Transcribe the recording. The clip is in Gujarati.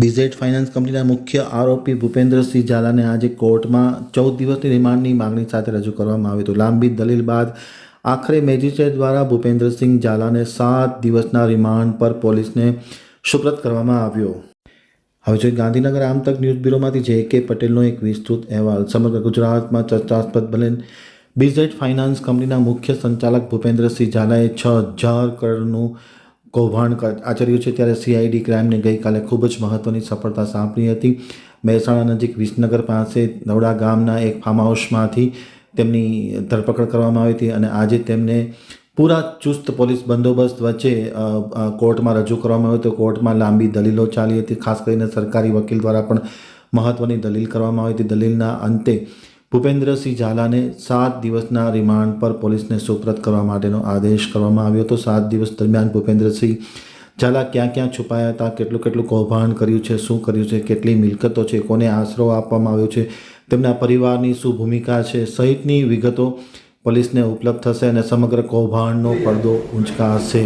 બીઝેડ ફાઇનાન્સ કંપનીના મુખ્ય આરોપી ભૂપેન્દ્રસિંહ ઝાલાને આજે કોર્ટમાં ચૌદ દિવસની રિમાન્ડની માંગણી સાથે રજૂ કરવામાં આવ્યું હતું લાંબી દલીલ બાદ આખરે મેજિસ્ટ્રેટ દ્વારા ભૂપેન્દ્રસિંહ ઝાલાને સાત દિવસના રિમાન્ડ પર પોલીસને સુપ્રત કરવામાં આવ્યો. હવે જોઈએ ગાંધીનગર આમતક ન્યૂઝ બ્યુરોમાંથી જે કે પટેલનો એક વિસ્તૃત અહેવાલ. સમગ્ર ગુજરાતમાં ચર્ચાસ્પદ બનેલ બીઝેડ ફાઇનાન્સ કંપનીના મુખ્ય સંચાલક ભૂપેન્દ્રસિંહ ઝાલાએ છ હજાર કરોડનું કૌભાંડ આચર્યું છે ત્યારે સીઆઈડી ક્રાઇમને ગઈકાલે ખૂબ જ મહત્ત્વની સફળતા સાંપડી હતી. મહેસાણા નજીક વિસનગર પાસે નવડા ગામના એક ફાર્મ હાઉસમાંથી તેમની ધરપકડ કરવામાં આવી હતી અને આજે તેમને પૂરા ચુસ્ત પોલીસ બંદોબસ્ત વચ્ચે કોર્ટમાં રજૂ કરવામાં આવ્યો તો કોર્ટમાં લાંબી દલીલો ચાલી હતી. ખાસ કરીને સરકારી વકીલ દ્વારા પણ મહત્ત્વની દલીલ કરવામાં આવી હતી. દલીલના અંતે ભૂપેન્દ્રસિંહ ઝાલાને સાત દિવસના રિમાન્ડ પર પોલીસને સુપ્રત કરવા માટેનો આદેશ કરવામાં આવ્યો હતો. સાત દિવસ દરમિયાન ભૂપેન્દ્રસિંહ ઝાલા ક્યાં ક્યાં છુપાયા હતા, કેટલું કેટલું કૌભાંડ કર્યું છે, શું કર્યું છે, કેટલી મિલકતો છે, કોને આશરો આપવામાં આવ્યો છે, તેમના પરિવારની શું ભૂમિકા છે સહિતની વિગતો પોલીસને ઉપલબ્ધ થશે અને સમગ્ર કૌભાંડનો પડદો ઊંચકાશે.